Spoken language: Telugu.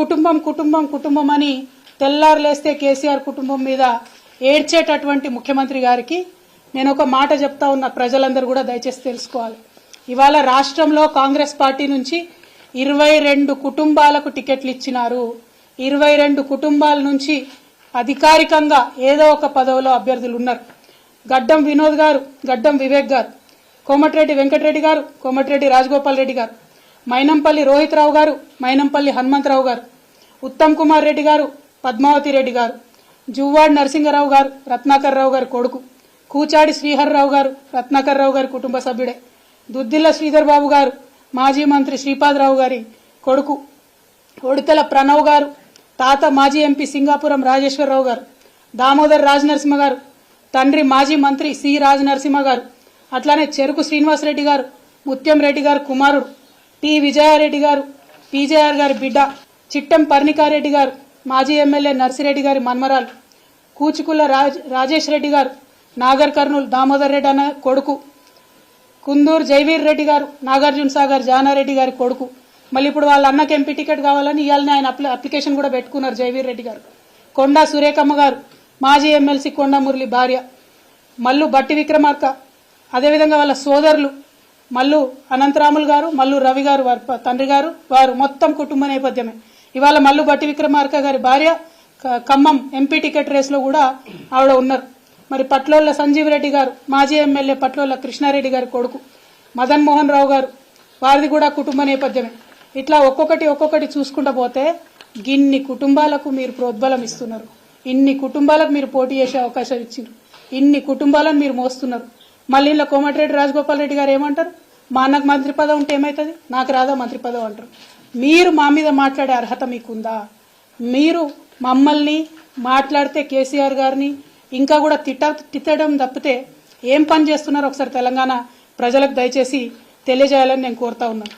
కుటుంబం కుటుంబం కుటుంబం అని తెల్లారు లేస్తే కేసీఆర్ కుటుంబం మీద ఏడ్చేటటువంటి ముఖ్యమంత్రి గారికి నేను ఒక మాట చెప్తా ఉన్న ప్రజలందరూ కూడా దయచేసి తెలుసుకోవాలి. ఇవాళ రాష్ట్రంలో కాంగ్రెస్ పార్టీ నుంచి ఇరవై రెండు కుటుంబాలకు టికెట్లు ఇచ్చినారు. ఇరవై రెండు కుటుంబాల నుంచి అధికారికంగా ఏదో ఒక పదవిలో అభ్యర్థులు ఉన్నారు. గడ్డం వినోద్ గారు గడ్డం వివేక్ గారు కోమటిరెడ్డి వెంకటరెడ్డి గారు కోమటిరెడ్డి రాజగోపాల్ రెడ్డి గారు. మైనంపల్లి రోహిత్ రావు గారు మైనంపల్లి హనుమంతరావు గారు ఉత్తమ్ కుమార్ రెడ్డి గారు పద్మావతి రెడ్డి గారు జువ్వాడ్ నరసింగరావు గారు రత్నాకర్ రావు గారి కొడుకు కూచాడి శ్రీహర్రావు గారు రత్నాకర్ రావు గారి కుటుంబ సభ్యుడే దుద్దిల్ల శ్రీధర్ బాబు గారు మాజీ మంత్రి శ్రీపాదరావు గారి కొడుకు ఒడితెల ప్రణవ్ గారు తాత మాజీ ఎంపీ సింగాపురం రాజేశ్వరరావు గారు దామోదర్ రాజ్ నరసింహ గారు తండ్రి మాజీ మంత్రి సి రాజ్ నరసింహ గారు అట్లానే చెరుకు శ్రీనివాసరెడ్డి గారు ముత్యం రెడ్డి గారు కుమారుడు టి విజయారెడ్డి గారు పీజేఆర్ గారి బిడ్డ చిట్టం పర్ణికారెడ్డి గారు మాజీ ఎమ్మెల్యే నర్సిరెడ్డి గారి మన్మరాలు కూచుకుల రాజ్ రాజేష్ రెడ్డి గారు నాగర్ కర్నూలు దామోదర్ రెడ్డి అన్న కొడుకు కుందూరు జైవీర్ రెడ్డి గారు నాగార్జున సాగర్ జానారెడ్డి గారి కొడుకు. మళ్ళీ ఇప్పుడు వాళ్ళ అన్నకి ఎంపీ టికెట్ కావాలని ఇవాళనే ఆయన అప్లికేషన్ కూడా పెట్టుకున్నారు జైవీర్ రెడ్డి గారు. కొండా సురేఖమ్మ గారు మాజీ ఎమ్మెల్సీ కొండా మురళి భార్య. మల్లు బట్టి విక్రమార్క అదేవిధంగా వాళ్ళ సోదరులు మల్లు అనంతరాములు గారు మల్లు రవి గారు వారి తండ్రి గారు వారు మొత్తం కుటుంబ నేపథ్యమే. ఇవాళ మల్లు బట్టి విక్రమార్క గారి భార్య క- ఖమ్మం ఎంపీ టికెట్ రేస్లో కూడా ఆవిడ ఉన్నారు. మరి పట్లోళ్ళ సంజీవ్ రెడ్డి గారు మాజీ ఎమ్మెల్యే పట్లోళ్ళ కృష్ణారెడ్డి గారి కొడుకు మదన్ మోహన్ రావు గారు వారిది కూడా కుటుంబ నేపథ్యమే. ఇట్లా ఒక్కొక్కటి ఒక్కొక్కటి చూసుకుంటూ పోతే గిన్ని కుటుంబాలకు మీరు ప్రోద్బలం ఇస్తున్నారు. ఇన్ని కుటుంబాలకు మీరు పోటీ చేసే అవకాశం ఇచ్చారు ఇన్ని కుటుంబాలను మీరు మోస్తున్నారు. మళ్ళీ ఇలా కోమటిరెడ్డి రాజగోపాల్ రెడ్డి గారు ఏమంటారు? మా అన్నకు మంత్రి పదవి ఉంటే ఏమవుతుంది నాకు రాదా మంత్రి పదవి అంటారు. మీరు మా మీద మాట్లాడే అర్హత మీకుందా? మీరు మమ్మల్ని మాట్లాడితే కేసీఆర్ గారిని ఇంకా కూడా తిట్ట తిట్టడం తప్పితే ఏం పని చేస్తున్నారో ఒకసారి తెలంగాణ ప్రజలకు దయచేసి తెలియజేయాలని నేను కోరుతా ఉన్నాను